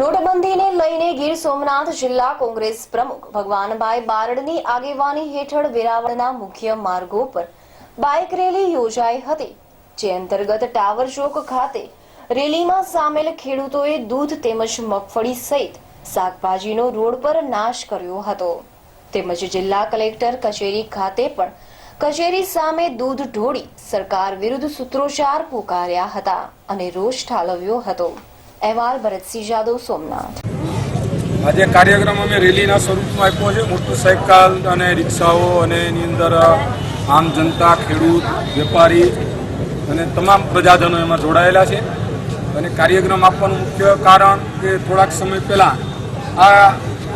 નોટબંધીને લઈને ગીર સોમનાથ જિલ્લા કોંગ્રેસ પ્રમુખ ભગવાનભાઈ બારડની આગેવાની હેઠળ વેરાવળના મુખ્ય માર્ગો પર બાઇક રેલી યોજાઈ હતી, જે અંતર્ગત ટાવર ચોક ખાતે રેલીમાં સામેલ ખેડૂતોએ દૂધ તેમજ મગફળી સહિત શાકભાજીનો રોડ પર નાશ કર્યો હતો. તેમજ જિલ્લા કલેક્ટર કચેરી ખાતે પણ કચેરી સામે દૂધ ઢોળી સરકાર વિરુદ્ધ સૂત્રોચ્ચાર પુકાર્યા હતા અને રોષ ઠાલવ્યો હતો. અહેવાલ ભરતસિંહ જાદવ સોમનાથ. આજે કાર્યક્રમ અમે રેલીના સ્વરૂપમાં આપ્યો છે. મોટરસાઇકલ અને રિક્ષાઓ અને એની અંદર આમ જનતા, ખેડૂત, વેપારી અને તમામ પ્રજાજનો એમાં જોડાયેલા છે. અને કાર્યક્રમ આપવાનું મુખ્ય કારણ કે થોડાક સમય પહેલાં આ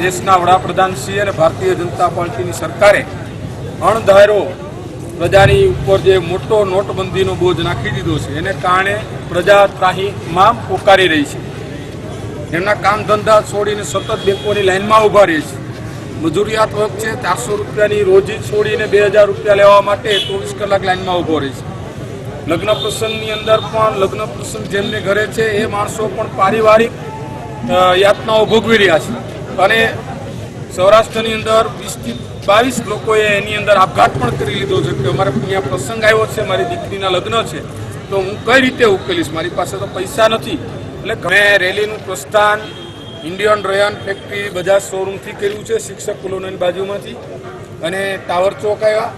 દેશના વડાપ્રધાન શ્રી અને ભારતીય જનતા પાર્ટીની સરકારે અણધાર્યો પ્રજાની ઉપર જે મોટો નોટબંધીનો બોજ નાખી દીધો છે, એને કારણે પ્રજા ત્રાહીમાં પોકારી રહી છે. એમના કામ ધંધા છોડીને સતત બેંકોની લાઇનમાં ઊભા રહે છે. મજૂરિયાત વર્ગ છે, ચારસો રૂપિયાની રોજી છોડીને બે હજાર રૂપિયા લેવા માટે ચોવીસ કલાક લાઇનમાં ઊભો રહે છે. લગ્ન પ્રસંગની અંદર પણ, લગ્ન પ્રસંગ જેમને ઘરે છે, એ માણસો પણ પારિવારિક યાતનાઓ ભોગવી રહ્યા છે. અને સૌરાષ્ટ્રની અંદર વીસથી બાવીસ લોકોએ એની અંદર આપઘાત પણ કરી લીધો છે કે અમારે અહીંયા પ્રસંગ આવ્યો છે, મારી દીકરીના લગ્ન છે, તો હું કઈ રીતે ઉકેલીશ? મારી પાસે તો પૈસા નથી. એટલે મેં રેલીનું પ્રસ્થાન, ઇન્ડિયન રયાન ફેક્ટરી બજાજ શોરૂમથી કર્યું છે, શિક્ષક કોલોનીની બાજુમાંથી. અને ટાવર ચોક આવ્યા.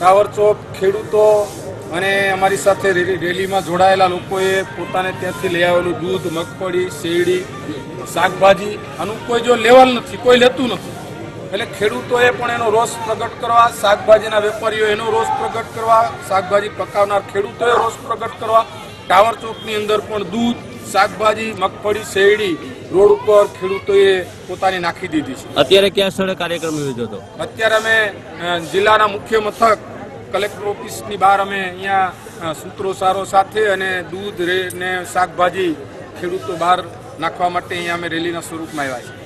ટાવર ચોક ખેડૂતો અને અમારી સાથે રેલી- રેલીમાં જોડાયેલા લોકોએ પોતાને ત્યાંથી લઈ આવેલું દૂધ, મગફળી, શેરડી, શાકભાજી, આનું કોઈ જો લેવલ નથી, કોઈ લેતું નથી. એટલે ખેડૂતોએ પણ એનો રોષ પ્રગટ કરવા શાકભાજીના વેપારીઓ એનો રોષ પ્રગટ કરવા શાકભાજી પકાવનાર ખેડૂતોએ રોષ પ્રગટ કરવા. ટાવર ચોકની અંદર પણ દૂધ શાકભાજી મગફળી શેરડી રોડ ઉપર ખેડૂતોએ પોતાની નાખી દીધી છે. અત્યારે ક્યાં સ્થળે કાર્યક્રમ યોજ્યો હતો? અત્યારે અમે જિલ્લાના મુખ્ય મથક કલેક્ટર ઓફિસની બહાર અમે અહીંયા સૂત્રો સારો સાથે અને દૂધ રે ને શાકભાજી ખેડૂતો બહાર નાખવા માટે અહીંયા અમે રેલીના સ્વરૂપમાં આવ્યા છીએ.